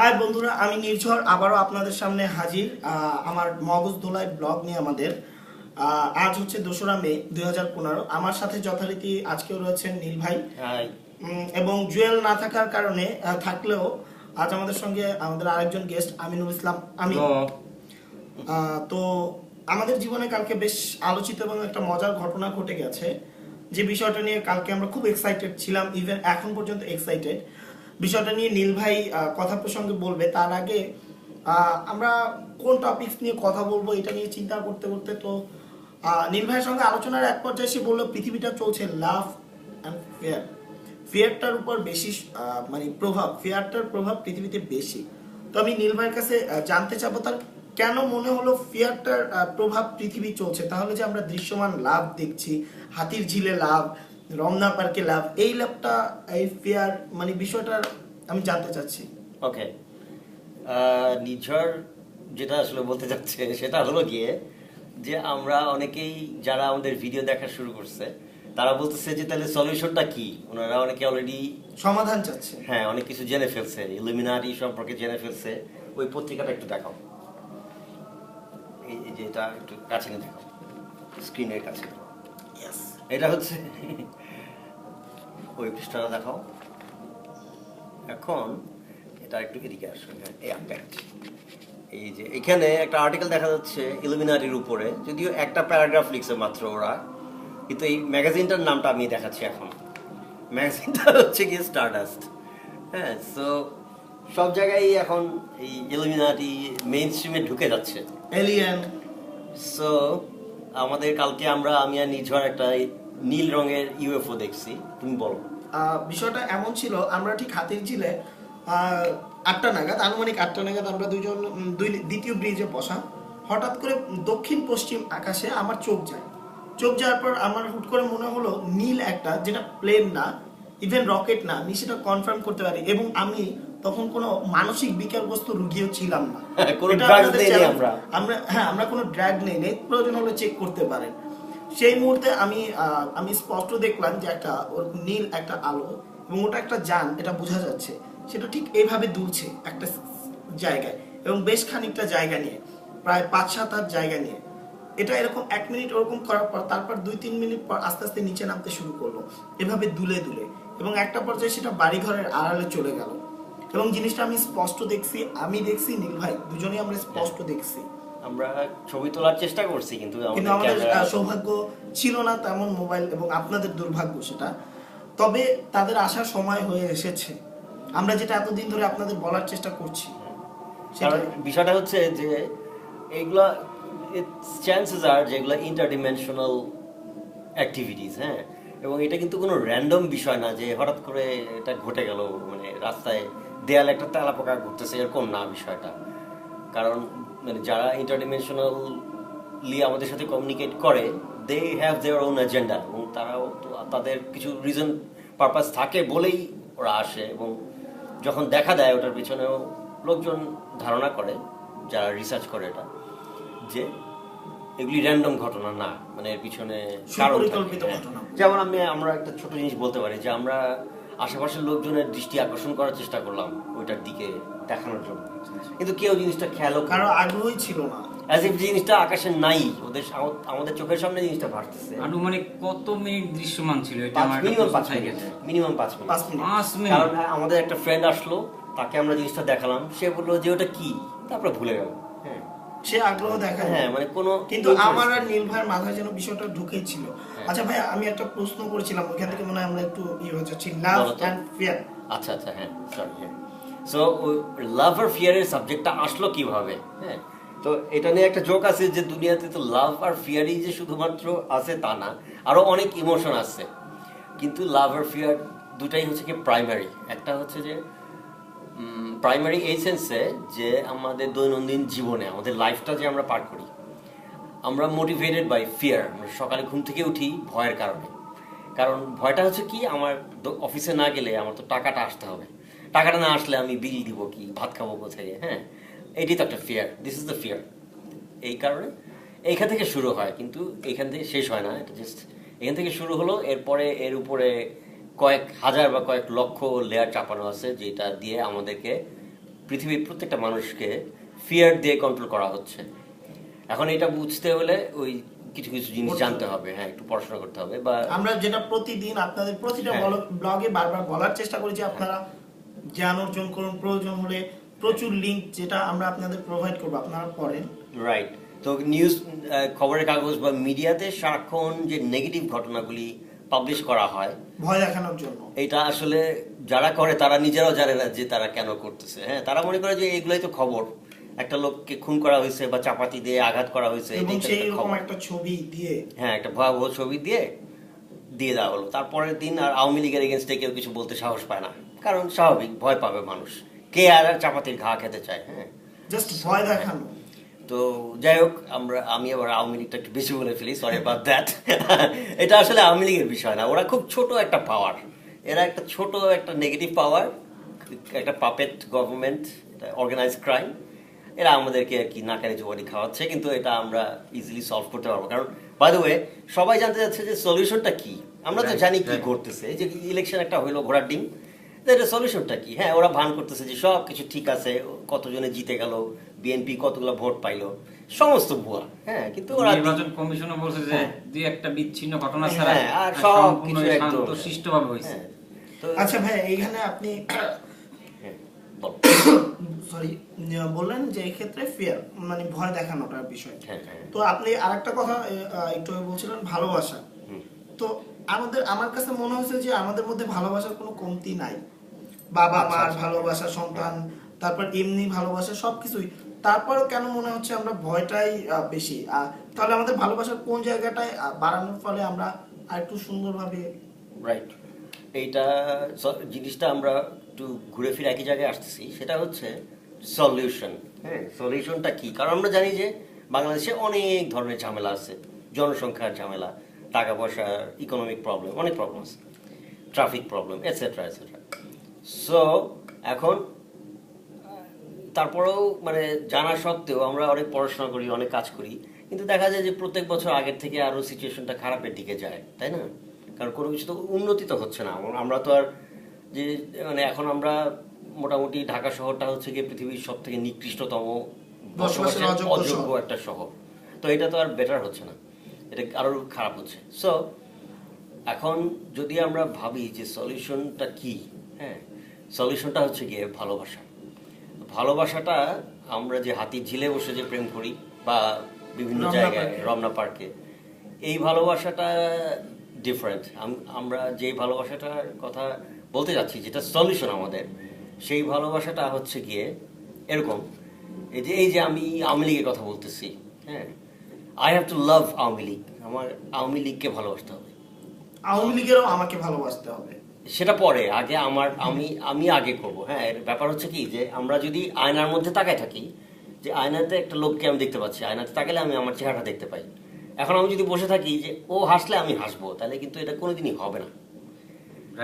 High বন্ধুরা আমি নির্ঝর আবারও আপনাদের সামনে হাজির আমার মগজ দোলাই ব্লগ নিয়ে আমাদের। আজ হচ্ছে দোসরা মে দুই আমার সাথে যথারীতি আজকেও রয়েছেন নীল ভাই। এবং জুয়েল না থাকার কারণে থাকলেও আজ আমাদের সঙ্গে আমাদের আরেকজন গেস্ট আমিনুল ইসলাম। আমি তো আমাদের জীবনে কালকে বেশ আলোচিত এবং একটা মজার ঘটনা ঘটে গেছে। যে বিষয়টা নিয়ে কালকে আমরা খুব এক্সাইটেড ছিলাম ইভেন এখন পর্যন্ত এক্সাইটেড বিষয়টা নিয়ে নীল ভাই কথা প্রসঙ্গে বলবে। তার আগে আমরা কোন টপিকস নিয়ে কথা বলব এটা নিয়ে চিন্তা করতে করতে তো নীল ভাইয়ের সঙ্গে আলোচনার এক পর্যায়ে সে বলল, পৃথিবীটা চলছে লাভ অ্যান্ড ফেয়ার ফেয়ারটার উপর বেশি মানে প্রভাব ফেয়ারটার প্রভাব পৃথিবীতে বেশি। তো আমি নীল ভাইয়ের কাছে জানতে চাবো, তার কেন মনে হলো ফেয়ারটার প্রভাব পৃথিবী চলছে? তাহলে যে আমরা দৃশ্যমান লাভ দেখছি, হাতির ঝিলে লাভ রমনা পার্কে লাভ। এই লাভটা এই ফেয়ার মানে বিষয়টা আমি জানতে চাচ্ছি। ওকে নিঝর যেটা আসলে বলতে যাচ্ছে সেটা হলো গিয়ে যে আমরা অনেকেই যারা আমাদের ভিডিও দেখা শুরু করছে তারা বলতেছে যে তাহলে সলিউশনটা কি? ওনারা অনেকে অলরেডি সমাধান চাচ্ছে। হ্যাঁ অনেক কিছু জেনে ফেলছে। ইলুমিনারি সম্পর্কে জেনে ফেলছে। ওই পত্রিকাটা একটু দেখাও। এই যে এটা একটু কাছে নিয়ে দেখাও। স্ক্রিনের কাছে. এটা হচ্ছে ওই পৃষ্ঠাটা দেখাও। এখন এটা একটু এদিকে আসবে হ্যাঁ, এই এই যে এখানে একটা আর্টিকেল দেখা যাচ্ছে ইলুমিনারির উপরে যদিও একটা প্যারাগ্রাফ লিখছে মাত্র ওরা কিন্তু এই ম্যাগাজিনটার নামটা আমি দেখাচ্ছি এখন। ম্যাগাজিনটা হচ্ছে গিয়ে স্টারডাস্ট হ্যাঁ সো সব জায়গায় এখন এই ইলুমিনারি মেইন স্ট্রিমে ঢুকে যাচ্ছে। এলিয়েন সো আমাদের কালকে আমরা আমি আর নিঝর একটা নীল রঙের ইউএফও দেখছি তুমি বলো। বিষয়টা এমন ছিল আমরা ঠিক হাতির ঝিলে আটটা নাগাদ আনুমানিক আটটা নাগাদ আমরা দুইজন দুই দ্বিতীয় ব্রিজে বসা। হঠাৎ করে দক্ষিণ পশ্চিম আকাশে আমার চোখ যায়। চোখ যাওয়ার পর আমার হুট করে মনে হলো নীল একটা যেটা প্লেন না ইভেন রকেট না আমি সেটা কনফার্ম করতে পারি। এবং আমি তখন কোনো মানসিক বিকারগ্রস্ত রুগীও ছিলাম না। হ্যাঁ। আমরা। হ্যাঁ আমরা কোনো ড্রাগ নেই নেই প্রয়োজন হলে চেক করতে পারেন। সেই মুহূর্তে আমি আমি স্পষ্ট দেখলাম যে একটা ওর নীল একটা আলো এবং ওটা একটা যান, এটা বোঝা যাচ্ছে। সেটা ঠিক এইভাবে দুলছে একটা জায়গায় এবং বেশ খানিকটা জায়গা নিয়ে, প্রায় পাঁচ সাত হাত জায়গা নিয়ে। এটা এরকম এক মিনিট ওরকম করার পর, তারপর দুই তিন মিনিট পর আস্তে আস্তে নিচে নামতে শুরু করল। এভাবে দুলে দুলে এবং একটা পর্যায়ে সেটা বাড়িঘরের আড়ালে চলে গেল। এবং জিনিসটা আমি স্পষ্ট দেখছি, আমি দেখছি নীল ভাই, দুজনেই আমরা স্পষ্ট দেখছি। আমরা ছবি তোলার চেষ্টা করছি কিন্তু কিন্তু আমাদের সৌভাগ্য ছিল না তেমন মোবাইল এবং আপনাদের দুর্ভাগ্য সেটা। তবে তাদের আসার সময় হয়ে এসেছে। আমরা যেটা এতদিন ধরে আপনাদের বলার চেষ্টা করছি বিষয়টা হচ্ছে যে এইগুলা চান্সেস আর যেগুলো ইন্টারডিমেনশনাল অ্যাক্টিভিটিস হ্যাঁ? এবং এটা কিন্তু কোনো র্যান্ডম বিষয় না যে হঠাৎ করে এটা ঘটে গেল মানে রাস্তায় দেয়ালে একটা তেলা পোকা ঘুরতেছে এরকম না বিষয়টা। কারণ মানে যারা ইন্টারডিমেনশনালি আমাদের সাথে কমিউনিকেট করে they have their own agenda এবং তারাও তো তাদের কিছু রিজন পারপাস থাকে বলেই ওরা আসে এবং যখন দেখা দেয় ওটার পিছনেও লোকজন ধারণা করে যারা রিসার্চ করে এটা যে এগুলি র্যান্ডম ঘটনা না মানে এর পিছনে কারণ হ্যাঁ। যেমন আমি আমরা একটা ছোট জিনিস বলতে পারি যে আমরা আশেপাশের লোকজনের দৃষ্টি আকর্ষণ করার চেষ্টা করলাম ওইটার দিকে দেখানোর জন্য। কিন্তু কেউ জিনিসটা খেয়ালও কারও আগ্রহই ছিল না। অ্যাজ ইফ জিনিসটা আকাশে নাই ওদের আমাদের চোখের সামনে জিনিসটা ভাসতেছে আনুমানিক কত মিনিট দৃশ্যমান ছিল এটা আমার মিনিমাম প্রশ্ন পাঁচ থেকে মিনিট মিনিমাম পাঁচ মিনিট। পাঁচ মিনিট। পাঁচ কারণ আমাদের একটা ফ্রেন্ড আসলো তাকে আমরা জিনিসটা দেখালাম। সে বলল যে ওটা কি? তারপরে ভুলে গেল। হ্যাঁ। সে আগ্রহ দেখায় হ্যাঁ মানে কোনো কিন্তু আমার আর নীল ভাইয়ের মাথায় যেন বিষয়টা ঢুকেই ছিল আচ্ছা ভাই আমি একটা প্রশ্ন করেছিলাম। ওইখান থেকে মনে হয় আমরা একটু ইয়ে হয়ে যাচ্ছি লাভ অ্যান্ড ফিয়ার আচ্ছা আচ্ছা হ্যাঁ সরি হ্যাঁ। সো লাভ আর ফিয়ারের সাবজেক্টটা আসলো কীভাবে? হ্যাঁ? তো এটা নিয়ে একটা জোক আছে যে দুনিয়াতে তো লাভ আর ফিয়ারই যে শুধুমাত্র আছে তা না, আরও অনেক ইমোশন আছে। কিন্তু লাভ আর ফিয়ার দুটাই হচ্ছে কি প্রাইমারি একটা হচ্ছে যে প্রাইমারি এই সেন্সে যে আমাদের দৈনন্দিন জীবনে, আমাদের লাইফটা যে আমরা পার করি, আমরা মোটিভেটেড বাই ফিয়ার আমরা সকালে ঘুম থেকে উঠি ভয়ের কারণে। কারণ ভয়টা হচ্ছে কি, আমার অফিসে না গেলে আমার তো টাকাটা আসতে হবে। টাকাটা না আসলে আমি বিল দিব কি ভাত খাব কোথায়? হ্যাঁ? এটি তো একটা fear this is the fear এই কারণে এইখান থেকে শুরু হয় কিন্তু এইখান থেকে শেষ হয় না। এটা জাস্ট এখান থেকে শুরু হলো এরপরে এর উপরে কয়েক হাজার বা কয়েক লক্ষ লেয়ার চাপানো আছে যেটা দিয়ে আমাদেরকে পৃথিবীর প্রত্যেকটা মানুষকে ফিয়ার দিয়ে কন্ট্রোল করা হচ্ছে। এখন এটা বুঝতে হলে ওই কিছু কিছু জিনিস জানতে হবে। হ্যাঁ একটু পড়াশোনা করতে হবে বা আমরা যেটা প্রতিদিন আপনাদের প্রতিটা হ্যাঁ। ব্লগে বারবার বলার চেষ্টা করেছি আপনারা জ্ঞান অর্জন করুন প্রয়োজন হলে প্রচুর লিংক যেটা আমরা আপনাদের প্রোভাইড করব আপনারা পড়েন। রাইট তো নিউজ খবরের কাগজ বা মিডিয়াতে সারাক্ষণ যে নেগেটিভ ঘটনাগুলি পাবলিশ করা হয় ভয় দেখানোর জন্য। এটা আসলে যারা করে তারা নিজেরাও জানে না যে তারা কেন করতেছে। হ্যাঁ তারা মনে করে যে এগুলোই তো খবর। একটা লোককে খুন করা হয়েছে বা চাপাতি দিয়ে আঘাত করা হয়েছে একটা ছবি দিয়ে। হ্যাঁ একটা ভয়াবহ ছবি দিয়ে দিয়ে দেওয়া হলো। তারপরের দিন আর আওয়ামী লীগের এগেনস্টে কেউ কিছু বলতে সাহস পায় না। কারণ স্বাভাবিক ভয় পাবে মানুষ। কে আর আর চাপাতির ঘা খেতে চায় হ্যাঁ? জাস্ট ভয় দেখানো। তো যাই হোক আমরা আমি আবার আওয়ামী লীগটা একটু বেশি বলে ফেলি সরি বাদ দ্যাট এটা আসলে আওয়ামী লীগের বিষয় না ওরা খুব ছোট একটা পাওয়ার এরা একটা ছোট একটা নেগেটিভ পাওয়ার একটা পাপেট গভর্নমেন্ট অর্গানাইজ ক্রাইম এরা আমাদেরকে আর কি নাকানি জোয়ারি খাওয়াচ্ছে কিন্তু এটা আমরা ইজিলি সলভ করতে পারব। কারণ বাই দ্য ওয়ে সবাই জানতে চাচ্ছে যে সলিউশনটা কি। আমরা তো জানি কি. করতেছে যে ইলেকশন একটা হইল ঘোড়ার ডিম। এটা সলিউশনটা কি? হ্যাঁ ওরা ভান করতেছে যে সব কিছু ঠিক আছে কতজনে জিতে গেল বিএনপি কতগুলো ভোট পাইলো সমস্ত ভুয়া হ্যাঁ কিন্তু ওরা নির্বাচন কমিশনও বলছে যে হ্যাঁ। দুই একটা বিচ্ছিন্ন ঘটনা ছাড়া হ্যাঁ, আর সব কিছু একদম। শিষ্টভাবে হয়েছে। হ্যাঁ, তো আচ্ছা ভাই এইখানে আপনি হ্যাঁ, সরি বললেন যে এক্ষেত্রে ফিয়ার মানে ভয় দেখানোটার বিষয়। তো আপনি আরেকটা কথা একটু বলছিলেন ভালোবাসা। তো আমাদের আমার কাছে মনে হয়েছে যে আমাদের মধ্যে ভালোবাসার কোনো কমতি নাই। বাবা আচ্ছা, মার আচ্ছা। ভালোবাসা সন্তান তারপর এমনি ভালোবাসা সবকিছুই। তারপরেও কেন মনে হচ্ছে আমরা ভয়টাই বেশি? তাহলে আমাদের ভালোবাসার কোন জায়গাটায় বাড়ানোর ফলে আমরা আরেকটু সুন্দরভাবে রাইট এইটা জিনিসটা আমরা একটু ঘুরে ফিরে একই জায়গায় আসতেছি। সেটা হচ্ছে সলিউশন হ্যাঁ সলিউশনটা কি? কারণ আমরা জানি যে বাংলাদেশে অনেক ধরনের ঝামেলা আছে। জনসংখ্যার ঝামেলা টাকা পয়সা ইকোনমিক প্রবলেম অনেক প্রবলেম আছে। Traffic problem etcetera etcetera so এখন তারপরেও মানে জানা সত্ত্বেও আমরা অনেক পড়াশোনা করি অনেক কাজ করি কিন্তু দেখা যায় যে প্রত্যেক বছর আগের থেকে আরও সিচুয়েশনটা খারাপের দিকে যায় তাই না? কারণ কোনো কিছু তো উন্নতি তো হচ্ছে না। আমরা তো আর যে মানে এখন আমরা মোটামুটি ঢাকা শহরটা হচ্ছে গিয়ে পৃথিবীর সব থেকে নিকৃষ্টতম অযোগ্য একটা শহর। তো এটা তো আর বেটার হচ্ছে না। এটা আরও খারাপ হচ্ছে। সো এখন যদি আমরা ভাবি যে সলিউশনটা কি হ্যাঁ সলিউশনটা হচ্ছে গিয়ে ভালোবাসা। ভালোবাসাটা আমরা যে হাতির ঝিলে বসে যে প্রেম করি বা বিভিন্ন জায়গায় রমনা পার্কে এই ভালোবাসাটা ডিফারেন্ট আমরা যে ভালোবাসাটার কথা বলতে যাচ্ছি যেটা সলিউশন আমাদের সেই ভালোবাসাটা হচ্ছে গিয়ে এরকম। এই যে এই যে আমি আওয়ামী লীগের কথা বলতেছি হ্যাঁ I have to love Awami League. আমার আওয়ামী লীগকে ভালোবাসতে হবে। আওয়ামী লীগেরও আমাকে ভালোবাসতে হবে। সেটা পরে আগে আমার আমি আমি আগে করব। হ্যাঁ এর ব্যাপার হচ্ছে কি যে আমরা যদি আয়নার মধ্যে তাকায় থাকি যে আয়নাতে একটা লোককে আমি দেখতে পাচ্ছি আয়নাতে তাকালে আমি আমার চেহারাটা দেখতে পাই। এখন আমি যদি বসে থাকি যে ও হাসলে আমি হাসবো তাহলে কিন্তু এটা কোনোদিনই হবে না।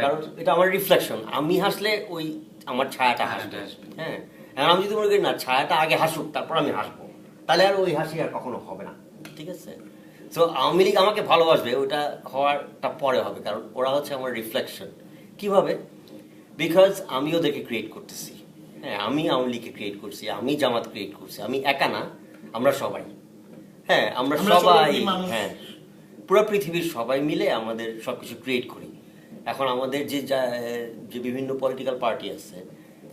কারণ এটা আমার রিফ্লেকশন আমি হাসলে ওই আমার ছায়াটা হাসবে। হ্যাঁ এখন আমি যদি মনে করি না ছায়াটা আগে হাসুক তারপর আমি হাসবো তাহলে আর ওই হাসি আর কখনো হবে না। ঠিক আছে? তো আওয়ামী লীগ আমাকে ভালোবাসবে ওটা হওয়ারটা পরে হবে কারণ ওরা হচ্ছে আমার রিফ্লেকশন কীভাবে? বিকজ আমি ওদেরকে ক্রিয়েট করতেছি। হ্যাঁ আমি আওয়ামী লীগকে ক্রিয়েট করছি আমি জামাত ক্রিয়েট করছি আমি একা না আমরা সবাই। হ্যাঁ আমরা সবাই হ্যাঁ পুরো পৃথিবীর সবাই মিলে আমাদের সবকিছু ক্রিয়েট করি। এখন আমাদের যে যে বিভিন্ন পলিটিক্যাল পার্টি আছে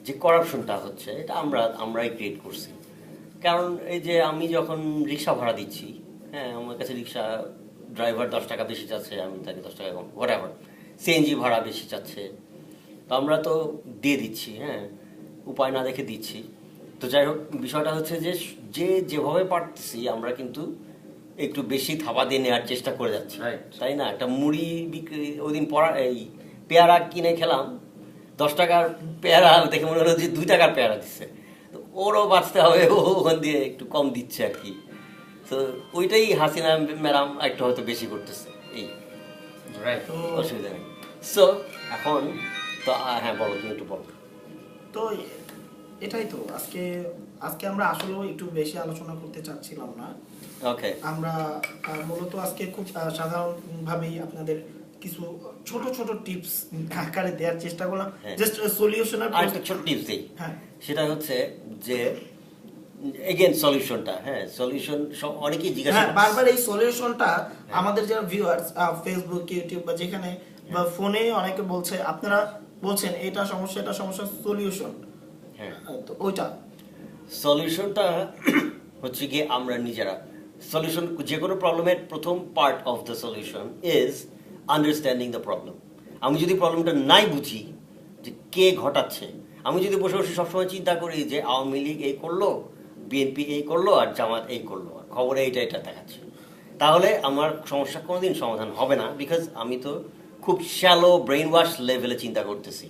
যে করাপশনটা হচ্ছে এটা আমরা আমরাই ক্রিয়েট করছি। কারণ এই যে আমি যখন রিক্সা ভাড়া দিচ্ছি হ্যাঁ আমার কাছে রিক্সা ড্রাইভার দশ টাকা বেশি যাচ্ছে আমি তাকে দশ টাকা কম হোয়াট এভার সিএনজি ভাড়া বেশি চাচ্ছে। তো আমরা তো দিয়ে দিচ্ছি হ্যাঁ উপায় না দেখে দিচ্ছি। তো যাই হোক বিষয়টা হচ্ছে যে যে যেভাবে পারতেছি আমরা কিন্তু একটু বেশি থাবা দিয়ে নেওয়ার চেষ্টা করে যাচ্ছি। তাই না? একটা মুড়ি বিক্রি ওই দিন পড়া এই পেয়ারা কিনে খেলাম। দশ টাকার পেয়ারা দেখে মনে হলো যে দুই টাকার পেয়ারা দিচ্ছে। তো ওরও বাঁচতে হবে ও ওখান দিয়ে একটু কম দিচ্ছে আর কি। তো ওইটাই হাসিনা ম্যাডাম একটু হয়তো বেশি করতেছে এই। রাইট অসুবিধা নেই। সো এখন তো হ্যাঁ বলো তুমি একটু বলো। তো এটাই তো আজকে আজকে আমরা আসলেও একটু বেশি আলোচনা করতে চাচ্ছিলাম না। ওকে আমরা মূলত আজকে খুব আহ, সাধারণভাবেই আপনাদের কিছু ছোট ছোট টিপস আকারে দেওয়ার চেষ্টা করলাম। হ্যাঁ। জাস্ট সলিউশনের আর ছোট টিপস দিই। হ্যাঁ। সেটা হচ্ছে যে এগেন সলিউশনটা হ্যাঁ সলিউশন অনেকেই জিজ্ঞাসা হ্যাঁ বারবার এই সলিউশনটা আমাদের যারা ভিউয়ার্স ফেসবুক ইউটিউব বা যেখানে বা ফোনে অনেকে বলছে আপনারা বলছেন এটা সমস্যা এটা সমস্যা সলিউশন হ্যাঁ। তো ওইটা। সলিউশনটা হচ্ছে গিয়ে আমরা নিজেরা। সলিউশন যে কোনো প্রবলেমের প্রথম part of the solution is understanding the problem আমি যদি প্রবলেমটা নাই বুঝি যে কে ঘটাচ্ছে আমি যদি বসে বসে সবসময় চিন্তা করি যে আওয়ামী লীগ এই করল বিএনপি এই করল আর জামাত এই করল। আর খবরে এইটা এটা দেখাচ্ছে। তাহলে আমার সমস্যা কোনোদিন সমাধান হবে না বিকজ আমি তো খুব শ্যালো ব্রেন ওয়াশ লেভেলে চিন্তা করতেছি।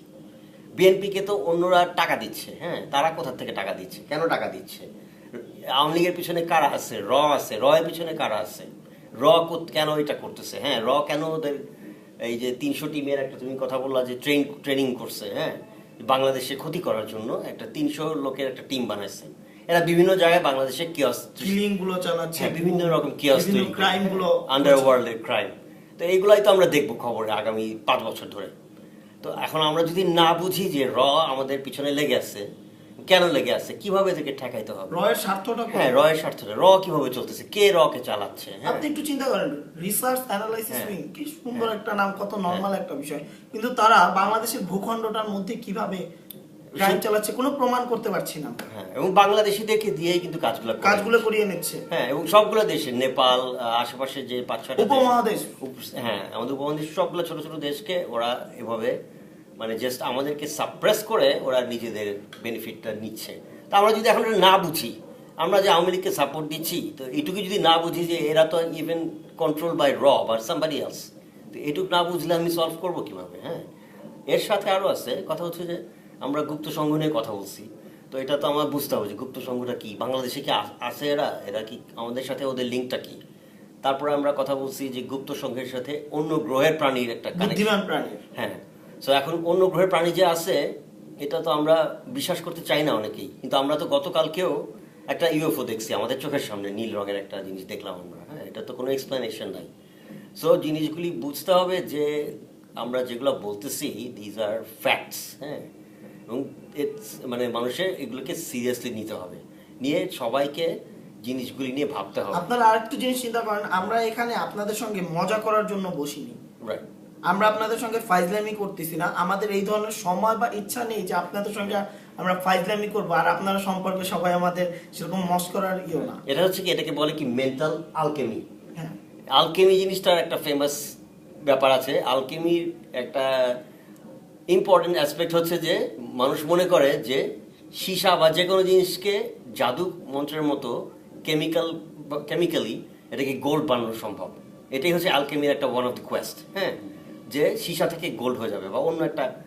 বিএনপিকে তো অন্যরা টাকা দিচ্ছে হ্যাঁ? তারা কোথা থেকে টাকা দিচ্ছে? কেন টাকা দিচ্ছে? আওয়ামী লীগের পিছনে কারা আছে? র আছে। র এর পিছনে কারা আছে? র কেন এটা করতেছে? হ্যাঁ র কেন ওদের এই যে তিনশো টিমের একটা তুমি কথা বললা যে ট্রেন ট্রেনিং করছে হ্যাঁ? বাংলাদেশে ক্ষতি করার জন্য একটা তিনশো লোকের একটা টিম বানাইছে। এরা বিভিন্ন জায়গায় বাংলাদেশে কিয়স কিলিংগুলো চালাচ্ছে হ্যাঁ, বিভিন্ন রকম কিয়স বিভিন্ন ক্রাইমগুলো আন্ডারওয়ার্ল্ডের ক্রাইম তো এইগুলাই তো আমরা দেখব খবরে আগামী পাঁচ বছর ধরে। তো এখন আমরা যদি না বুঝি যে র আমাদের পিছনে লেগে আছে কেন লেগে আছে কীভাবে এদেরকে ঠেকাইতে হবে? রয়ের স্বার্থটা হ্যাঁ রয়ের স্বার্থে র কীভাবে চলতেছে? কে র কে চালাচ্ছে? হ্যাঁ। আপনি একটু চিন্তা করেন রিসার্চ অ্যানালাইসিস হ্যাঁ। উইং কি সুন্দর একটা নাম কত নর্মাল একটা বিষয়। কিন্তু তারা বাংলাদেশের ভূখণ্ডটার মধ্যে কীভাবে ক্রাইম চালাচ্ছে কোনো প্রমাণ করতে পারছি না। হ্যাঁ এবং বাংলাদেশিদেরকে দিয়েই কিন্তু কাজগুলো কাজগুলো করিয়ে নিচ্ছে। হ্যাঁ এবং সবগুলো দেশে নেপাল আশেপাশে যে পাঁচ দেশ- উপমহাদেশ। হ্যাঁ আমাদের উপমহাদেশ সবগুলো ছোট ছোট দেশকে ওরা এভাবে মানে জাস্ট আমাদেরকে সাপ্রেস করে ওরা নিজেদের বেনিফিটটা নিচ্ছে। তা আমরা যদি এখন না বুঝি আমরা যে আওয়ামী লীগকে সাপোর্ট দিচ্ছি তো এটুকু যদি না বুঝি যে এরা তো ইভেন কন্ট্রোল বাই র বা সামবাডি এলস তো এটুকু না বুঝলে আমি সলভ করব কীভাবে? হ্যাঁ এর সাথে আরও আছে কথা হচ্ছে যে আমরা গুপ্ত সংঘ নিয়ে কথা বলছি। তো এটা তো আমার বুঝতে হবে যে গুপ্ত সংঘটা কি? বাংলাদেশে কি আছে এরা? এরা কি আমাদের সাথে ওদের লিঙ্কটা কি? তারপরে আমরা কথা বলছি যে গুপ্ত সংঘের সাথে অন্য গ্রহের প্রাণীর একটা connection। বুদ্ধিমান প্রাণী হ্যাঁ সো এখন অন্য গ্রহের প্রাণী যে আছে এটা তো আমরা বিশ্বাস করতে চাই না অনেকেই। কিন্তু আমরা তো গতকালকেও একটা ইউএফও দেখছি আমাদের চোখের সামনে নীল রঙের একটা জিনিস দেখলাম আমরা। হ্যাঁ এটা তো কোনো এক্সপ্লেনেশন নাই। সো জিনিসগুলি বুঝতে হবে যে আমরা যেগুলো বলতেছি দিজ আর ফ্যাক্টস হ্যাঁ। এবং মানে মানুষের এগুলোকে সিরিয়াসলি নিতে হবে। নিয়ে সবাইকে জিনিসগুলি নিয়ে ভাবতে হবে। আপনারা আরেকটু জিনিস চিন্তা করেন আমরা এখানে আপনাদের সঙ্গে মজা করার জন্য বসিনি। রাইট আমরা আপনাদের সঙ্গে ফাইজলামি করতেছি না। আমাদের এই ধরনের সময় বা ইচ্ছা নেই যে আপনাদের সঙ্গে আমরা ফাইজলামি করব আর আপনারা সম্পর্কে সবাই আমাদের সেরকম মস করার ইয়ে না। এটা হচ্ছে কি এটাকে বলে কি মেন্টাল আলকেমি হ্যাঁ। আলকেমি জিনিসটার একটা ফেমাস ব্যাপার আছে। আলকেমির একটা ইম্পর্টেন্ট অ্যাসপেক্ট হচ্ছে যে, মানুষ মনে করে যে, সীসা বা যে কোনো জিনিসকে জাদু মন্ত্রের মতো কেমিক্যাল কেমিক্যালি এটাকে গোল্ড বানানো সম্ভব। এটাই হচ্ছে আলকেমির একটা ওয়ান অফ দ্য কোয়েস্ট হ্যাঁ? যে সীসা থেকে গোল্ড হয়ে যাবে বা অন্য একটা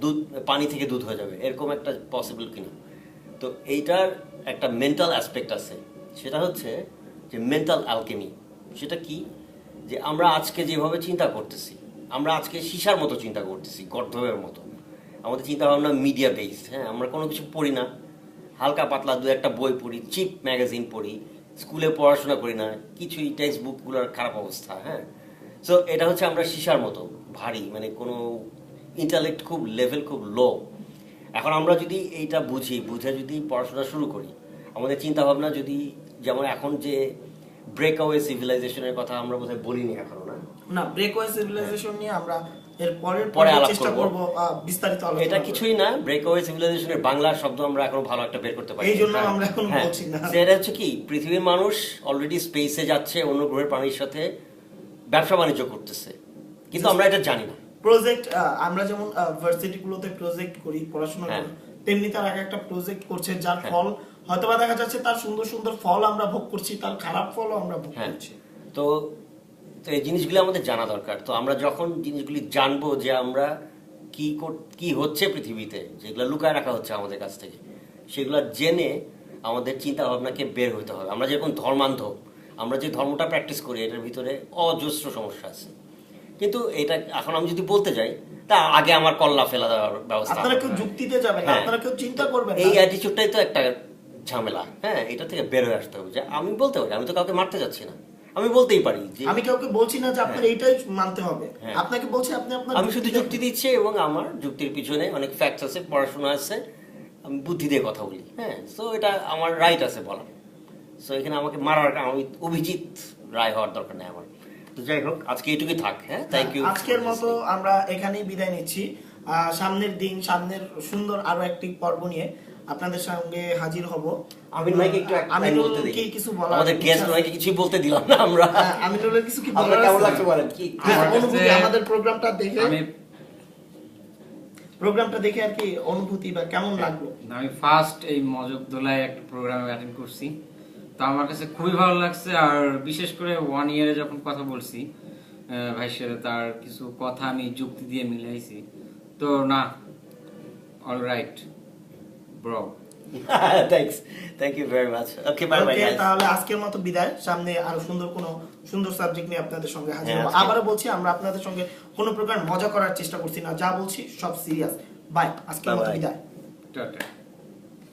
দুধ, পানি থেকে দুধ হয়ে যাবে, এরকম একটা পসিবল কিনা। তো এইটার একটা মেন্টাল অ্যাসপেক্ট আছে। সেটা হচ্ছে যে মেন্টাল অ্যালকেমি সেটা কি? যে আমরা আজকে যেভাবে চিন্তা করতেছি আমরা আজকে সীসার মতো চিন্তা করতেছি, গর্ধবের মতো। আমাদের চিন্তা ভাবনা মিডিয়া বেসড হ্যাঁ? আমরা কোনো কিছু পড়ি না। হালকা পাতলা দু একটা বই পড়ি চিপ ম্যাগাজিন পড়ি স্কুলে পড়াশোনা করি না, কিছুই টেক্সট বুকগুলোর খারাপ অবস্থা হ্যাঁ? সো এটা হচ্ছে আমরা সীসার মতো, ভারী মানে কোনো ইন্টালেক্ট খুব লেভেল খুব লো এখন আমরা যদি এইটা বুঝি, বুঝে যদি পড়াশোনা শুরু করি, আমাদের চিন্তা ভাবনা যদি, যেমন এখন যে ব্রেক অ্যাওয়ে সিভিলাইজেশনের কথা আমরা বোধহয় বলিনি এখনও না? না ব্রেকওয়ে সিভিলাইজেশন নিয়ে আমরা এর পরের পরে পরে চেষ্টা করব। করব বিস্তারিত আলোচনা এটা কিছুই না ব্রেক সিভিলাইজেশনের বাংলা শব্দ আমরা এখনও ভালো একটা বের করতে পারি এই জন্য আমরা এখন বলছি না। সেটা হচ্ছে কি পৃথিবীর মানুষ অলরেডি স্পেসে যাচ্ছে অন্য গ্রহের প্রাণীর সাথে ব্যবসা বাণিজ্য করতেছে কিন্তু আমরা এটা জানি না প্রজেক্ট আমরা যেমন প্রজেক্ট করি পড়াশোনা হ্যাঁ। করি তেমনি তার আগে একটা প্রজেক্ট করছে যার হ্যাঁ। ফল হয়তোবা দেখা যাচ্ছে তার সুন্দর সুন্দর ফল আমরা ভোগ করছি তার খারাপ ফলও আমরা ভোগ হ্যাঁ করছি তো তো এই জিনিসগুলো আমাদের জানা দরকার। তো আমরা যখন জিনিসগুলি জানব যে আমরা কি কি হচ্ছে পৃথিবীতে যেগুলো লুকায় রাখা হচ্ছে আমাদের কাছ থেকে সেগুলো জেনে আমাদের চিন্তা ভাবনাকে বের হতে হবে। আমরা যেরকম ধর্মান্ধ আমরা যে ধর্মটা প্র্যাকটিস করি এটার ভিতরে অজস্র সমস্যা আছে। কিন্তু এটা এখন আমি যদি বলতে যাই তা আগে আমার কল্লা ফেলা দেওয়ার ব্যবস্থা আপনারা কেউ। যুক্তিতে যাবেন না হ্যাঁ। আপনারা কেউ চিন্তা করবেন এই অ্যাটিচিউডটাই তো একটা ঝামেলা। হ্যাঁ এটা থেকে বের হয়ে আসতে হবে যে আমি বলতে পারি আমি তো কাউকে মারতে যাচ্ছি না। আমি বলতেই পারি যে আমি কাউকে বলছি না যে আপনার এইটাই মানতে হবে। হ্যাঁ। আপনাকে বলছি আপনি আপনার আমি শুধু যুক্তি দিচ্ছি এবং আমার যুক্তির পিছনে অনেক ফ্যাক্টস আছে পড়াশোনা আছে আমি বুদ্ধি দিয়ে কথা বলি। হ্যাঁ সো এটা আমার রাইট আছে বলার। সো এখানে আমাকে মারার আমি অভিজিৎ রায় হওয়ার দরকার নেই আমার। তো যাই হোক আজকে এইটুকুই থাক হ্যাঁ থ্যাংক ইউ আজকের মতো আমরা এখানেই বিদায় নিচ্ছি। আহ, সামনের দিন সামনের সুন্দর আরও একটি পর্ব নিয়ে আপনাদের সঙ্গে হাজির হব। ভাইকে একটু আমিনুল। কি কিছু বলার আমাদের গেস্ট ভাইকে কিছুই বলতে দিলাম না আমরা। হ্যাঁ, আমিনুলের কিছু কি আপনার বলার কেমন লাগছে বলেন? কি হ্যাঁ, কাছে- অনুভূতি আমাদের প্রোগ্রামটা দেখে। আমি প্রোগ্রামটা দেখে আর কি অনুভূতি বা কেমন লাগল? আমি ফার্স্ট এই মজক দোলায় একটা প্রোগ্রামে অ্যাটেন্ড করছি। তো আমার কাছে খুবই ভালো লাগছে আর বিশেষ করে ওয়ান ইয়ারে যখন কথা বলছি ভাইয়ের সাথে তার কিছু কথা আমি যুক্তি দিয়ে মিলাইছি। তো না all right bro thanks thank you very much okay bye bye তাহলে আজকের মতো বিদায়। সামনে আরও সুন্দর কোনো সুন্দর সাবজেক্ট নিয়ে আপনাদের সঙ্গে হাজির হব। আবারো আবারও বলছি আমরা আপনাদের সঙ্গে কোনো প্রকার মজা করার চেষ্টা করছি না। যা বলছি সব সিরিয়াস বাই আজকের Bye মতো বিদায়। টাটা।